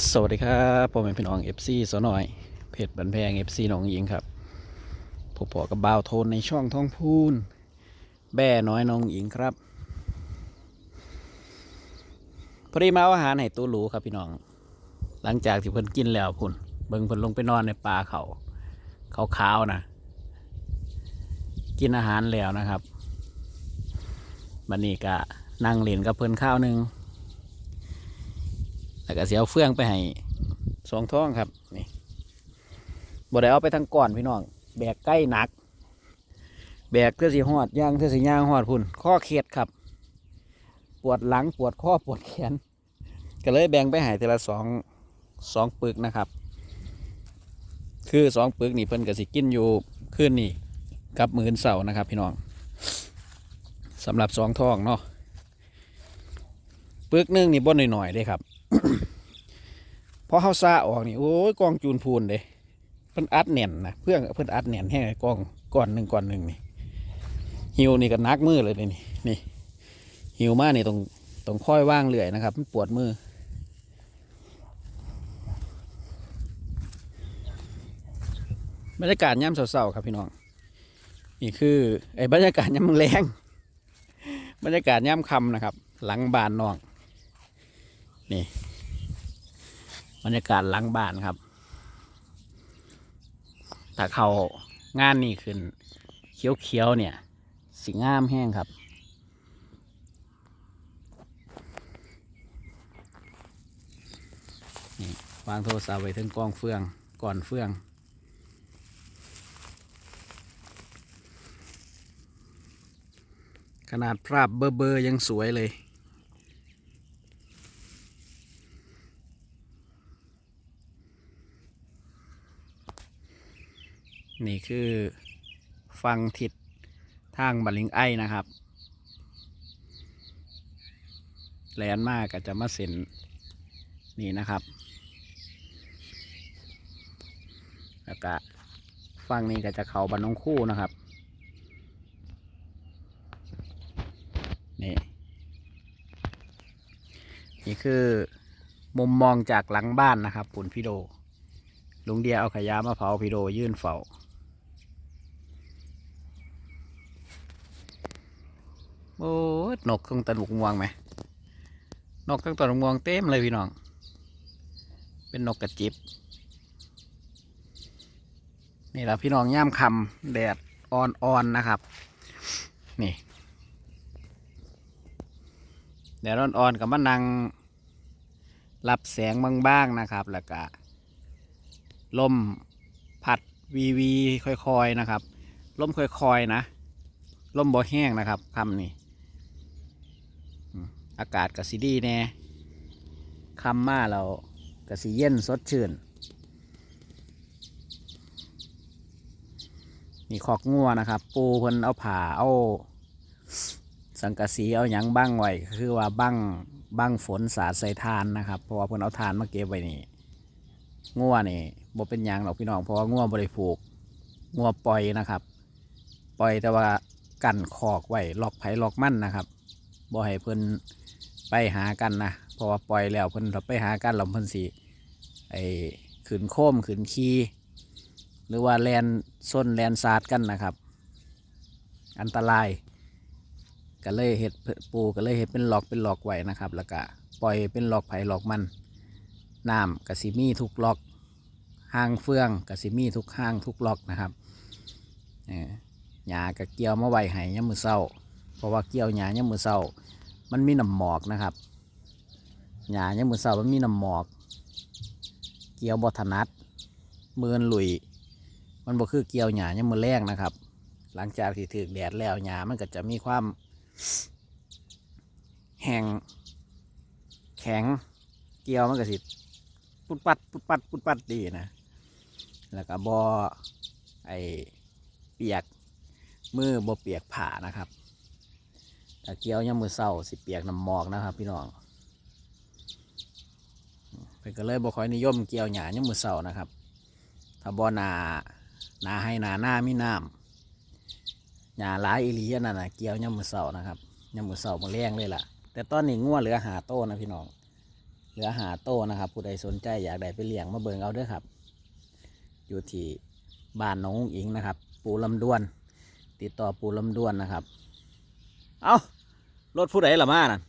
สวัสดีครับผมเป็นพี่น้อง FC สหน่อยเพจบันแพง FC หนองหญิงครับผมพอกับบ่าวโทนในช่องท้องพูน แบ่น้อยน้องหญิงครับพอดีมาอาหารให้ตัวหรูครับพี่น้อง หลังจากที่เพิ่นกินแล้วพุ่นเบิ่งเพิ่นลงไปนอนในป่าเขาเขาขาวๆนะ กินอาหารแล้วนะครับบันนี้ก็นั่งเล่นกับเพิ่นข้าวหนึ่ง แล้วก็เสียเอาเฟืองไปให้สองท้องครับนี่บ่ได้เอาไปทั้งก่อนพี่น้องแบกใกล้หนัก แบกเพื่อสีหอดย่างเพื่อสีย่างหอดพุ่นข้อเคล็ดครับ ปวดหลังปวดข้อปวดแขน ก็เลยแบ่งไปให้แต่ละสองสองปึกนะครับ คือสองปึกนี่เพิ่นก็สิกินอยู่คืนนี่กับมือนเสาร์นะครับ พี่น้องสำหรับสองท้องเนาะปึกนึงนี่บ่นหน่อยๆเลยครับ พอเขาซาออกนี่โอ้ยกองจูนพูนเด้เพิ่นอัดแน่นนะเพื่อนเพิ่นอัดแน่นแห้งไอ้กองก้อนหนึ่งก้อนหนึ่งนี่หิวนี่ก็นักมือเลยนี่นี่หิวมากนี่ต้องต้องค่อยว่างเรื่อยนะครับมันปวดมือบรรยากาศย่ำเศร้าๆครับพี่น้อง นี่คือไอ้บรรยากาศย่ำแรงบรรยากาศย่ำคำนะครับ หลังบานนองนี่ บรรยากาศหลังบ้านครับถ้าเขางานนี่ขึ้นเขียวๆเนี่ยสีงามแห้งครับวางโทรศัพท์ไว้ถึงกองเฟืองก่อนเฟือง ขนาดภาพเบอร์เบอร์ยังสวยเลย นี่คือฟังทิศทางบัลลิงไอ้นะครับแลนมากก็จะมาเซ็นนี่นะครับ แล้วก็ฟังนี้ก็จะเขาบันนองคู่นะครับ นี่ นี่คือมุมมองจากหลังบ้านนะครับปุ่นพี่โด ลุงเดียเอาขยะมาเผาพี่โดยื่นเฝ้า โอ้นกเครื่องตะลุกงวงไหมนกเครื่องตะลุกงวงเต็มเลยพี่น้อง เป็นนกกระจิบนี่แหละพี่น้องย่ามคำแดดอ่อนๆนะครับ นี่แดดอ่อนๆกับมะนังรับแสงบ้างๆนะครับ แล้วก็ลมพัดวีวีค่อยๆนะครับลมค่อยๆนะลมบ่แห้งนะครับคำนี้ อากาศกสิดีแน่คำมาเรากสิเย็นสดชื่นนี่คอกงัวนะครับ ปูเพิ่นเอาผ่าเอา สังกะสีเอาหยังบ้างไว้คือว่าบ้างบ้างฝนสาดใส่ทานนะครับเพราะว่าเพิ่นเอาทานมาเก็บไว้นี่งัวนี่บ่เป็นหยังหรอกพี่น้องเพราะว่างัวบริผูกงัวปล่อยนะครับ ปล่อยแต่ว่ากันคอกไว้ล็อกไผ่ล็อกมั่นนะครับบ่ให้เพิ่น ไปหากันนะเพราะว่าปล่อยแล้วเพิ่นถ้าไปหากันแล้วเพิ่นสิไอ้ขืนโค้มขืนคีหรือว่าแลนส้นแลนซาดกันนะครับ อันตรายก็เลยเห็ดปูก็เลยเห็ดเป็นหลอกเป็นหลอกไว้นะครับ แล้วก็ปล่อยเป็นหลอกไผ่หลอกมันน้ำกสิมีทุกหลอกห้างเฟืองกสิมีทุกห้างทุกหลอกนะครับเอ่อหญ้ากับเกี่ยวมาไว้ให้ยามมือเศร้า เพราะว่าเกี่ยวหญ้ายามมือเศร้า มันมีน้ำหมอกนะครับหญ้ายามมือเศร้ามันมีน้ำหมอก เกี่ยวบอถนัดเมือนหลุย มันบ่คือเกี่ยวหญ้ายามมือแรงนะครับ หลังจากที่ถือแดดแล้วหญ้ามันก็จะมีความแห้งแข็งเกี่ยวมันก็สิปุดปัดปุดปัดปุดปัดดีนะแล้วก็บอไอเปียกมือบอเปียกผ่านะครับ ถ้าเกี่ยวยามมือเศร้าสิเปียกน้ำหมอกนะครับ พี่น้องเพิ่นก็เลยบ่ค่อยนิยมเกี่ยวหญ้ายามมือเศร้านะครับ ถ้าบ่นาหนาให้นาหน้ามีน้ำหญ้าหลายอีหลีอันนั่นน่ะเกี่ยวยามมือเศร้านะครับยามมือเศร้ามาแรงเลยล่ะ แต่ตอนนี้งัวเหลือหาโต้นะพี่น้องเหลือหาโตนะครับ ผู้ใดสนใจอยากได้ไปเลี้ยงมาเบิ่งเอาเด้อครับ อยู่ที่บ้านหน้องอุ้งอิงนะครับ ปูลำดวน ติดต่อปูลำดวนนะครับ เอารถผู้ใดละมาน่ะ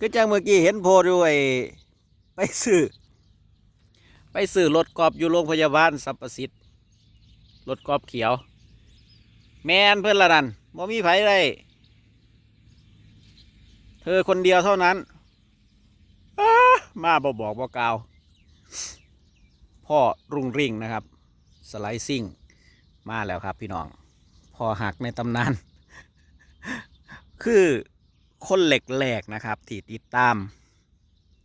ก็จังเมื่อกี้เห็นโพดอยู่ไปซื้อ ไปซื้อรถกอบอยู่โรงพยาบาลสัพประสิทธิ์รถกอบเขียว แมนเพื่อนละนั่นบ่มีไผได้เธอคนเดียวเท่านั้นมาบอกบอกบอกล่าว พ่อรุ่งริ่งนะครับ สไลซิ่ง มาแล้วครับพี่น้องพอหักในตำนาน คือคนเหล็กแหลกนะครับที่ติดตาม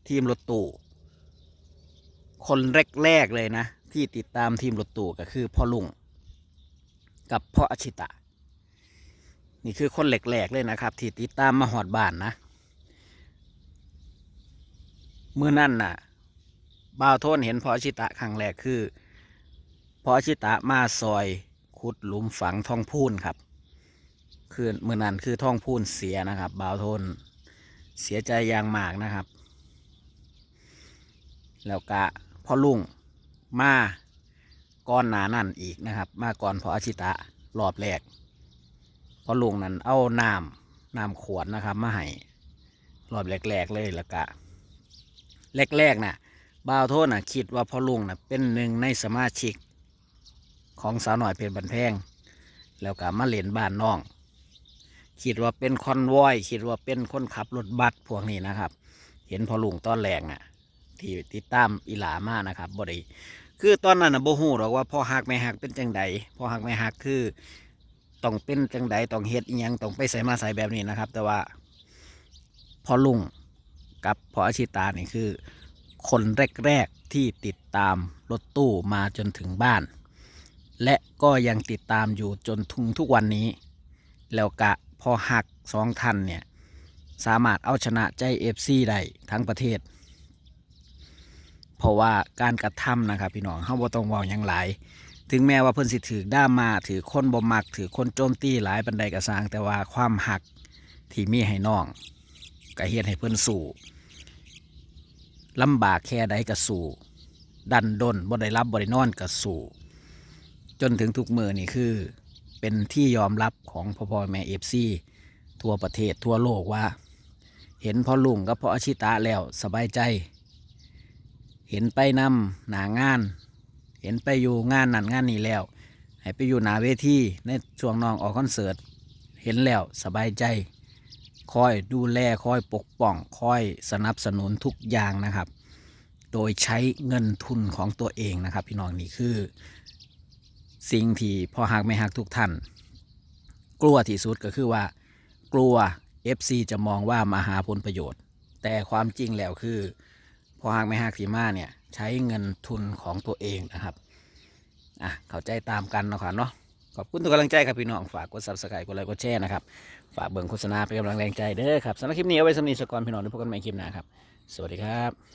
ทีมรถตู้คนแรกๆเลยนะ ที่ติดตามทีมรถตู้ก็คือพ่อลุงกับพ่ออาชิตะ นี่คือคนแหลกๆเลยนะครับ ที่ติดตามมาหอดบ้านนะเมื่อนั่นน่ะบ่าวโทนเห็นพ่ออาชิตะครั้งแรกคือพ่ออาชิตะมาซอยขุดหลุมฝังทองพูนครับ คือเมื่อนั้นคือท่องพูนเสียนะครับบ่าวทน เสียใจอย่างมากนะครับ แล้วก็พ่อลุงมาก่อนหนานั่นอีกนะครับ มาก่อนพออาชิตะรอบแรกพอลุงนั้นเอาน้ำน้ำขวดนะครับ มาให้รอบแรกๆเลยแล้วก็แรกๆน่ะบ่าวโทษน่ะคิดว่าพ่อลุงน่ะเป็นหนึ่งในสมาชิก ของสาวหน่อยเป็นบันแพง แล้วก็มาเล่นบ้านน้อง คิดว่าเป็นคอนวอยคิดว่าเป็นคนขับรถบัสพวกนี้นะครับ เห็นพ่อลุงตอนแรกน่ะ ที่ติดตามอีหลามานะครับบ่ได้คือตอนนั้นนะโบ่ฮู้หรอกว่าพ่อฮักแม่ฮักเป็นจังใดพ่อฮักแม่ฮักคือต้องเป็นจังใดต้องเฮ็ดอีหยังต้องไปใส่มาใส่แบบนี้นะครับ แต่ว่าพ่อลุงกับพ่ออาชิตานี่คือ คนแรกๆที่ติดตามรถตู้มาจนถึงบ้าน และก็ยังติดตามอยู่จนถึงทุกวันนี้ แล้วกะ พอหักสองทันเนี่ยสามารถเอาชนะใจเอฟซีได้ทั้งประเทศ เพราะว่าการกระทำนะครับพี่น้องเขาบ่ต้องเว้าหยังหลาย ถึงแม้ว่าเพิ่นสิถือด้ามาถือคนบ่มักถือคนโจมตีหลายบันไดกระสร้าง แต่ว่าความหักที่มีให้น้องก็เฮ็ดให้เพิ่นสู้ลำบากแค่ใดก็สู้ดันดนบ่ได้รับบ่ได้นอนก็สู้จนถึงทุกมือนี่คือ เป็นที่ยอมรับของพ่อพ่อแม่เอฟซีทั่วประเทศทั่วโลกว่า เห็นพ่อลุงกับพ่ออาชิตะแล้วสบายใจ เห็นไปนำหนางาน เห็นไปอยู่งานนั่นงานนี้แล้ว ให้ไปอยู่หนาเวทีในช่วงน้องออกคอนเสิร์ตเห็นแล้วสบายใจ คอยดูแลคอยปกป้อง คอยสนับสนุนทุกอย่างนะครับ โดยใช้เงินทุนของตัวเองนะครับ พี่น้องนี่คือ สิ่งที่พอหักไม่หักทุกท่าน กลัวที่สุดก็คือว่า กลัว FC จะมองว่ามาหาผลประโยชน์ แต่ความจริงแล้วคือ พอหักไม่หักสีมาเนี่ยใช้เงินทุนของตัวเองนะครับอะเข้าใจตามกันนะครับเนาะขอบคุณทุกกำลังใจครับพี่น้องฝากกด subscribe กดไลค์กดแชร์นะครับฝากเบิ่งโฆษณาเป็นกำลังแรงใจเด้อครับสำหรับคลิปนี้เอาไว้สำนีสกอนพี่น้องได้พบกันใหม่คลิปหน้าครับ สวัสดีครับ